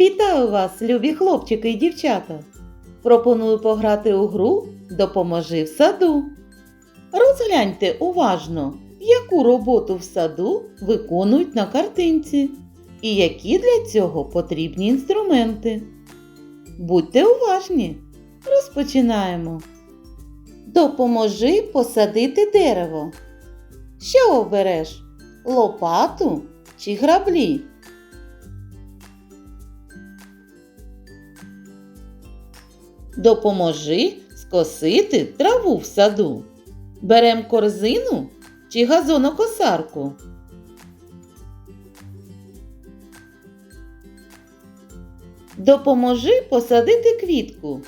Вітаю вас, любі хлопчики і дівчата! Пропоную пограти у гру Допоможи в саду. Розгляньте уважно, яку роботу в саду виконують на картинці і які для цього потрібні інструменти. Будьте уважні! Розпочинаємо. Допоможи посадити дерево. Що обереш? Лопату чи граблі? Допоможи скосити траву в саду. Берем корзину чи газонокосарку. Допоможи посадити квітку.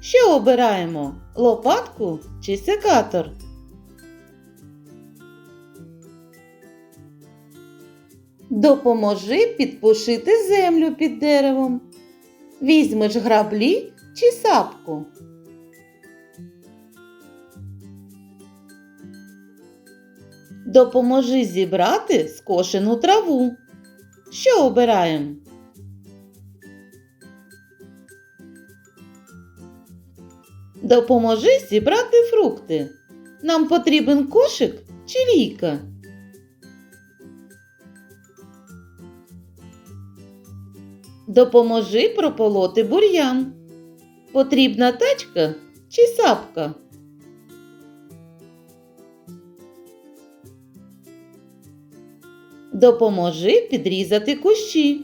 Що обираємо? Лопатку чи секатор? Допоможи підпушити землю під деревом. Візьмеш граблі чи сапку. Допоможи зібрати скошену траву. Що обираємо? Допоможи зібрати фрукти. Нам потрібен кошик чи лійка. Допоможи прополоти бур'ян. Потрібна тачка чи сапка? Допоможи підрізати кущі.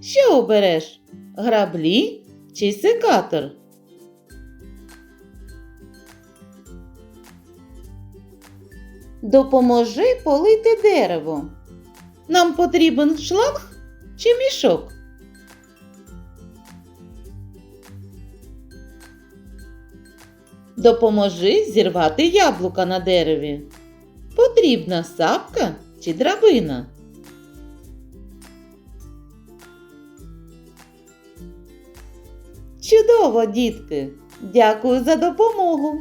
Що обереш? Граблі чи секатор? Допоможи полити дерево. Нам потрібен шланг чи мішок? Допоможи зірвати яблука на дереві. Потрібна сапка чи драбина. Чудово, дітки! Дякую за допомогу!